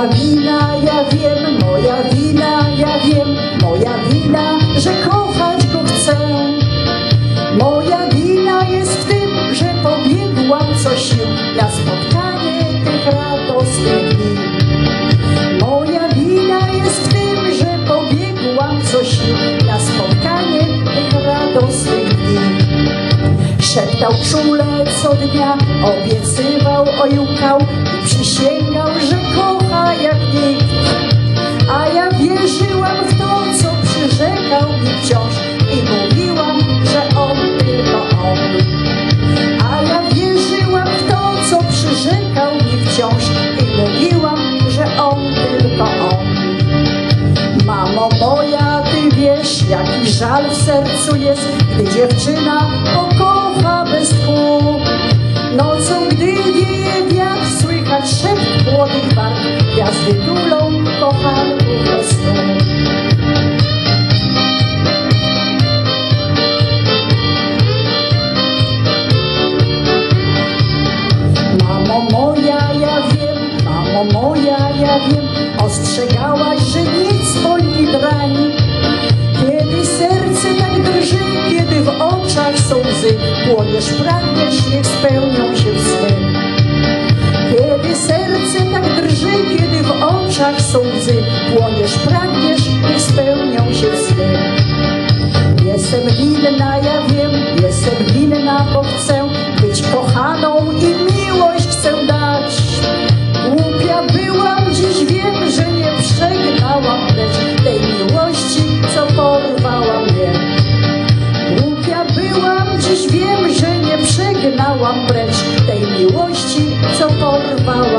Moja wina, ja wiem, moja wina, ja wiem, moja wina, że kochać go chcę. Moja wina jest w tym, że pobiegłam co sił na spotkanie tych radosnych dni. Moja wina jest w tym, że pobiegłam co sił na spotkanie tych radosnych dni. Szeptał czule co dnia, obiecywał, ojukał i przysięgał, jaki żal w sercu jest, gdy dziewczyna pokocha bez tchu. Nocą, gdy wieje wiatr, słychać szept młodych barw, gwiazdy tulą kochanków do snu. Moja, ja wiem, ostrzegałaś, że nic boli drań. Oczach są łzy, płoniesz, pragniesz, niech spełnią się sny. Kiedy serce tak drży, kiedy w oczach są łzy, płoniesz, pragniesz, niech spełnią się sny. Jestem winna, ja wiem, jestem winna, bo chcę wiem, że nie przegnałam precz tej miłości, co porwała